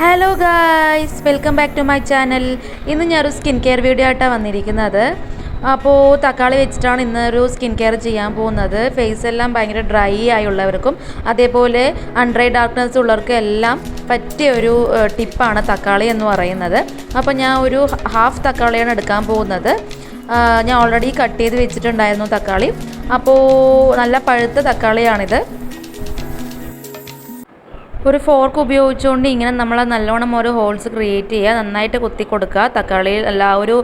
Hello guys welcome back to my channel ഇന്ന് ഞാനൊരു skin care video ആയിട്ടാണ് വന്നിരിക്കുന്നത്. അപ്പോൾ തക്കാളി വെച്ചിട്ടാണ് ഇന്നൊരു സ്കിൻ കെയർ ചെയ്യാൻ പോകുന്നത്. ഫേസ് എല്ലാം ഭയങ്കര ഡ്രൈ ആയുള്ളവർക്കും അതേപോലെ അൺഡ്രൈ ഡാർക്ക്നെസ് ഉള്ളവർക്കും എല്ലാം പറ്റിയ ഒരു ടിപ്പാണ് തക്കാളി എന്ന് പറയുന്നത്. അപ്പോൾ ഞാൻ ഒരു ഹാഫ് തക്കാളിയാണ് എടുക്കാൻ പോകുന്നത്. ഞാൻ ഓൾറെഡി കട്ട് ചെയ്ത് വെച്ചിട്ടുണ്ടായിരുന്നു തക്കാളി. അപ്പോൾ നല്ല പഴുത്ത തക്കാളിയാണിത്. ഒരു ഫോർക്ക് ഉപയോഗിച്ചുകൊണ്ട് ഇങ്ങനെ നമ്മൾ നല്ലോണം ഓരോ ഹോൾസ് ക്രിയേറ്റ് ചെയ്യുക നന്നായിട്ട് കുത്തി കൊടുക്കുക തക്കാളിയിൽ എല്ലാ ഒരു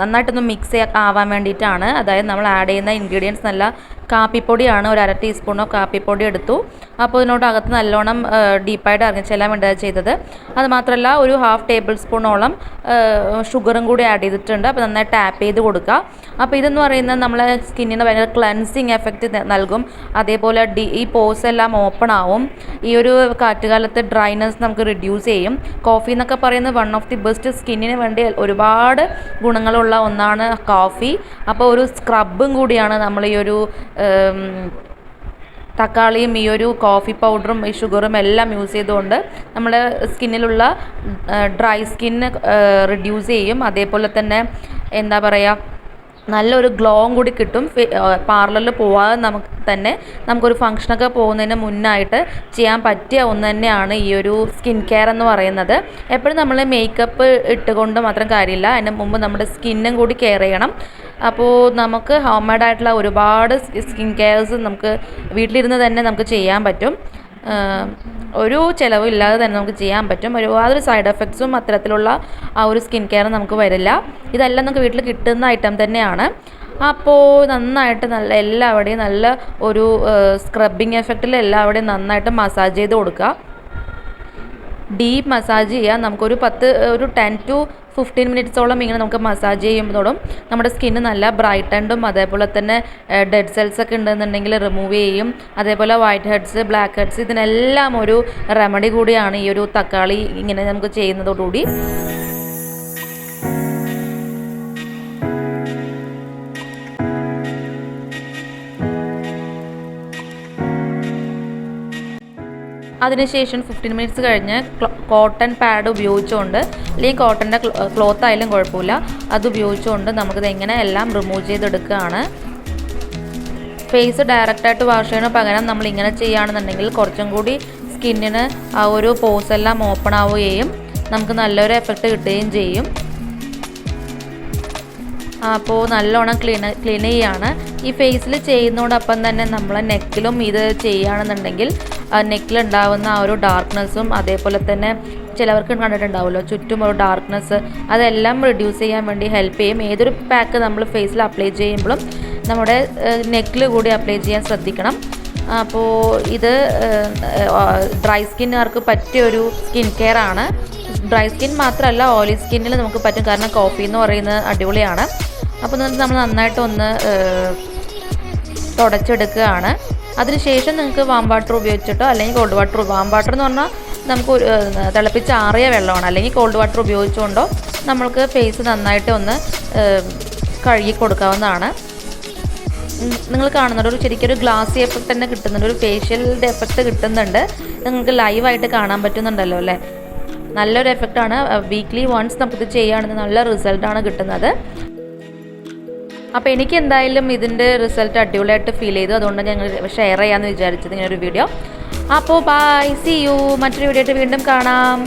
നന്നായിട്ടൊന്ന് മിക്സ് ആവാൻ വേണ്ടിയിട്ടാണ്. അതായത് നമ്മൾ ആഡ് ചെയ്യുന്ന ഇൻഗ്രീഡിയൻസ് നല്ല കാപ്പിപ്പൊടിയാണ്. ഒരു അര ടീസ്പൂണോ കാപ്പിപ്പൊടി എടുത്തു. അപ്പോൾ ഇതിനോടകത്ത് നല്ലോണം ഡീപ്പായിട്ട് ഇറങ്ങിച്ചെല്ലാം വേണ്ടിയാണ് ചെയ്തത്. അത് മാത്രമല്ല ഒരു ഹാഫ് ടേബിൾ സ്പൂണോളം ഷുഗറും കൂടി ആഡ് ചെയ്തിട്ടുണ്ട്. അപ്പോൾ നന്നായി ടാപ്പ് ചെയ്ത് കൊടുക്കുക. അപ്പോൾ ഇതെന്ന് പറയുന്നത് നമ്മളെ സ്കിന്നിന് ഭയങ്കര ക്ലൻസിങ് എഫക്റ്റ് നൽകും. അതേപോലെ ഡി ഈ പോസ് എല്ലാം ഓപ്പൺ ആവും. ഈ ഒരു കാറ്റുകാലത്ത് ഡ്രൈനെസ് നമുക്ക് റിഡ്യൂസ് ചെയ്യും. കോഫി എന്നൊക്കെ പറയുന്നത് വൺ ഓഫ് ദി ബെസ്റ്റ് സ്കിന്നിന് വേണ്ടി ഒരുപാട് ഗുണങ്ങളുള്ള ഒന്നാണ് കോഫി അപ്പോൾ ഒരു സ്ക്രബും കൂടിയാണ് നമ്മൾ ഈ ഒരു തക്കാളിയും ഈ ഒരു കോഫി പൗഡറും ഈ ഷുഗറും എല്ലാം യൂസ് ചെയ്തുകൊണ്ട് നമ്മുടെ സ്കിന്നിലുള്ള ഡ്രൈ സ്കിന്ന് റിഡ്യൂസ് ചെയ്യും. അതേപോലെ തന്നെ എന്താ പറയുക നല്ലൊരു ഗ്ലോവും കൂടി കിട്ടും. പാർലറിൽ പോവാതെ നമുക്ക് തന്നെ നമുക്കൊരു ഫംഗ്ഷനൊക്കെ പോകുന്നതിന് മുന്നായിട്ട് ചെയ്യാൻ പറ്റിയ ഒന്ന് തന്നെയാണ് ഈ ഒരു സ്കിൻ കെയർ എന്ന് പറയുന്നത്. എപ്പോഴും നമ്മൾ മേക്കപ്പ് ഇട്ടുകൊണ്ട് മാത്രം കാര്യമില്ല. അതിന് മുമ്പ് നമ്മുടെ സ്കിന്നും കൂടി കെയർ ചെയ്യണം. അപ്പോൾ നമുക്ക് ഹോം മെയ്ഡ് ആയിട്ടുള്ള ഒരുപാട് സ്കിൻ കെയർസ് നമുക്ക് വീട്ടിലിരുന്ന് തന്നെ നമുക്ക് ചെയ്യാൻ പറ്റും. ഒരു ചിലവും ഇല്ലാതെ തന്നെ നമുക്ക് ചെയ്യാൻ പറ്റും. ഒരു യാതൊരു സൈഡ് എഫക്ട്സും അത്തരത്തിലുള്ള ആ ഒരു സ്കിൻ കെയർ നമുക്ക് വരില്ല. ഇതെല്ലാം നമുക്ക് വീട്ടിൽ കിട്ടുന്ന ഐറ്റം തന്നെയാണ്. അപ്പോൾ നന്നായിട്ട് നല്ല എല്ലാവിടെയും നല്ല ഒരു സ്ക്രബിങ് എഫക്റ്റിൽ എല്ലാവിടെയും നന്നായിട്ട് മസാജ് ചെയ്ത് കൊടുക്കുക ഡീപ്പ് മസാജ് ചെയ്യുക നമുക്കൊരു പത്ത് ഒരു ടെൻ ടു ഫിഫ്റ്റീൻ മിനിറ്റ്സോളം ഇങ്ങനെ നമുക്ക് മസാജ് ചെയ്യുമ്പോഴും നമ്മുടെ സ്കിന്ന് നല്ല ബ്രൈറ്റൻഡും അതേപോലെ തന്നെ ഡെഡ് സെൽസ് ഒക്കെ ഉണ്ടെന്നുണ്ടെങ്കിൽ റിമൂവ് ചെയ്യും. അതേപോലെ വൈറ്റ് ഹെഡ്സ് ബ്ലാക്ക് ഹെഡ്സ് ഇതിനെല്ലാം ഒരു റെമഡി കൂടിയാണ് ഈ ഒരു തക്കാളി ഇങ്ങനെ നമുക്ക് ചെയ്യുന്നതോടുകൂടി. അതിനുശേഷം ഫിഫ്റ്റീൻ മിനിറ്റ്സ് കഴിഞ്ഞ് കോട്ടൺ പാഡ് ഉപയോഗിച്ചുകൊണ്ട് അല്ലെങ്കിൽ കോട്ടന്റെ ക്ലോത്ത് ആയാലും കുഴപ്പമില്ല. അത് ഉപയോഗിച്ചുകൊണ്ട് നമുക്കിത് എങ്ങനെ എല്ലാം റിമൂവ് ചെയ്തെടുക്കുകയാണ്. ഫേസ് ഡയറക്റ്റായിട്ട് വാഷ് ചെയ്യണ പകരം നമ്മൾ ഇങ്ങനെ ചെയ്യുകയാണെന്നുണ്ടെങ്കിൽ കുറച്ചും കൂടി സ്കിന്നിന് ആ ഒരു പോസ് എല്ലാം ഓപ്പൺ ആവുകയും നമുക്ക് നല്ലൊരു എഫക്റ്റ് കിട്ടുകയും ചെയ്യും. അപ്പോൾ നല്ലോണം ക്ലീൻ ക്ലീൻ ചെയ്യാണ് ഈ ഫേസിൽ ചെയ്യുന്നതോടൊപ്പം തന്നെ നമ്മൾ നെക്കിലും ഇത് ചെയ്യുകയാണെന്നുണ്ടെങ്കിൽ നെക്കിലുണ്ടാവുന്ന ആ ഒരു ഡാർക്ക്നെസ്സും അതേപോലെ തന്നെ ചിലവർക്ക് കണ്ടിട്ടുണ്ടാവുമല്ലോ. ചുറ്റും ഒരു ഡാർക്ക്നെസ് അതെല്ലാം റിഡ്യൂസ് ചെയ്യാൻ വേണ്ടി ഹെൽപ്പ് ചെയ്യും. ഏതൊരു പാക്ക് നമ്മൾ ഫേസിൽ അപ്ലൈ ചെയ്യുമ്പോഴും നമ്മുടെ നെക്കിൽ കൂടി അപ്ലൈ ചെയ്യാൻ ശ്രദ്ധിക്കണം. അപ്പോൾ ഇത് ഡ്രൈ സ്കിന്നുകാർക്ക് പറ്റിയ ഒരു സ്കിൻ കെയർ ആണ്. ഡ്രൈ സ്കിൻ മാത്രമല്ല ഓയിലി സ്കിന്നിൽ നമുക്ക് പറ്റും. കാരണം കോഫി എന്ന് പറയുന്നത് അടിപൊളിയാണ്. അപ്പോൾ നമ്മൾ നന്നായിട്ട് ഒന്ന് ഏഹ്, തുടച്ചെടുക്കുകയാണ്. അതിനുശേഷം നിങ്ങൾക്ക് വാം വാട്ടർ ഉപയോഗിച്ചിട്ടോ അല്ലെങ്കിൽ കോൾഡ് വാട്ടർ വാം വാട്ടർ എന്ന് പറഞ്ഞാൽ നമുക്ക് തിളപ്പിച്ച് ആറിയ വെള്ളമാണ്. അല്ലെങ്കിൽ കോൾഡ് വാട്ടർ ഉപയോഗിച്ചുകൊണ്ടോ നമ്മൾക്ക് ഫേസ് നന്നായിട്ട് ഒന്ന് കഴുകി കൊടുക്കാവുന്നതാണ്. നിങ്ങൾ കാണുന്നുണ്ട് ഒരു ശരിക്കും ഒരു ഗ്ലാസി എഫക്റ്റ് തന്നെ കിട്ടുന്നുണ്ട് ഒരു ഫേഷ്യലിന്റെ എഫക്റ്റ് കിട്ടുന്നുണ്ട്. നിങ്ങൾക്ക് ലൈവായിട്ട് കാണാൻ പറ്റുന്നുണ്ടല്ലോ അല്ലേ? നല്ലൊരു എഫക്റ്റാണ് വീക്ക്ലി വൺസ് നമുക്കിത് ചെയ്യുകയാണെങ്കിൽ നല്ല റിസൾട്ടാണ് കിട്ടുന്നത്. അപ്പോൾ എനിക്ക് എന്തായാലും ഇതിന്റെ റിസൾട്ട് അടിപൊളിയായിട്ട് ഫീൽ ചെയ്തു. അതുകൊണ്ട് ഞങ്ങൾ ഷെയർ ചെയ്യാമെന്ന് വിചാരിച്ചത് ഇങ്ങനെ ഒരു വീഡിയോ അപ്പോൾ ബൈ സി യു മറ്റൊരു വീഡിയോ ആയിട്ട് വീണ്ടും കാണാം.